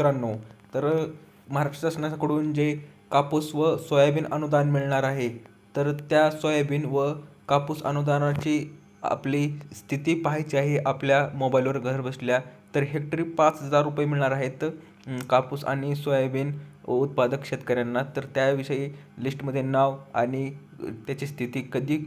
त्र्याण्णव तर महाराष्ट्र शासनाकडून जे कापूस व सोयाबीन अनुदान मिळणार आहे तर त्या सोयाबीन व कापूस अनुदानाची आपली स्थिती पाहायची आहे आपल्या मोबाईलवर घर बसल्या. तर हेक्टरी पाच हजार रुपये मिळणार आहेत कापूस आणि सोयाबीन उत्पादक शेतकऱ्यांना. तर त्याविषयी लिस्टमध्ये नाव आणि त्याची स्थिती कधी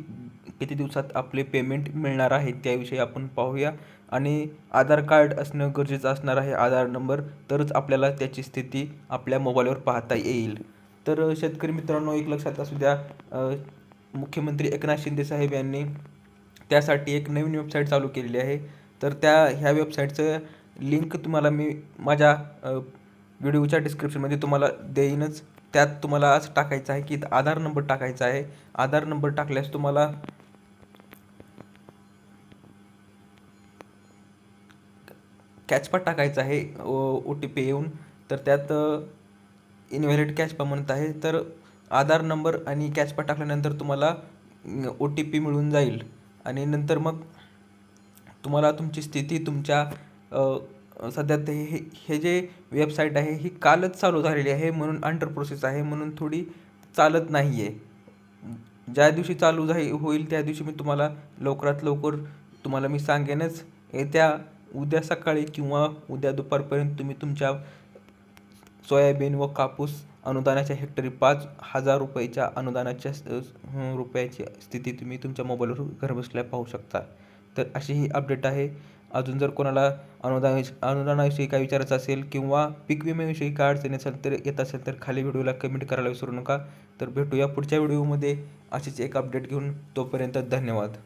किती दिवसात आपले पेमेंट मिळणार आहे त्याविषयी आपण पाहूया. आणि आधार कार्ड असणं गरजेचं असणार आहे आधार नंबर तरच आपल्याला त्याची स्थिती आपल्या मोबाईलवर पाहता येईल. तर शेतकरी मित्रांनो एक लक्षात असू द्या मुख्यमंत्री एकनाथ शिंदे साहेब यांनी त्यासाठी एक नवीन वेबसाईट चालू केलेली आहे. तर त्या ह्या वेबसाईटचं लिंक तुम्हाला मी माझ्या व्हिडिओच्या डिस्क्रिप्शनमध्ये तुम्हाला देईनच. त्यात तुम्हाला आज टाकायचं आहे की आधार नंबर टाकायचा आहे. आधार नंबर टाकल्यास तुम्हाला कॅचपा टाकायचा आहे ओ टी पी येऊन. तर त्यात इनव्हॅलिड कॅचपा म्हणत आहे. तर आधार नंबर आणि कॅचपा टाकल्यानंतर तुम्हाला ओ टी पी मिळून जाईल. आणि नंतर मग तुम्हाला तुमची स्थिती तुमच्या सध्या ते हे हे जे वेबसाईट आहे ही कालच चालू झालेली आहे. म्हणून अंडर प्रोसेस आहे. म्हणून थोडी चालत नाही आहे ज्या दिवशी चालू झा होईल त्या दिवशी मी तुम्हाला लवकरात लवकर तुम्हाला मी सांगेनच. येत्या उद्या सकाळी किंवा उद्या दुपारपर्यंत तुम्ही तुमच्या सोयाबीन व कापूस अनुदानाच्या हेक्टरी पाच हजार रुपयाच्या अनुदानाच्या रुपयाची स्थिती तुम्ही तुमच्या मोबाईलवर घरबसल्या पाहू शकता. तर अशी ही अपडेट आहे. अजून जर कोणाला अनुदान अनुदानाविषयी काय विचारायचं असेल किंवा पीक विम्याविषयी काय अडचणी असेल तर येत असेल तर खाली व्हिडिओला कमेंट करायला विसरू नका. तर भेटूया पुढच्या व्हिडिओमध्ये. अशीच एक अपडेट घेऊन तोपर्यंत धन्यवाद.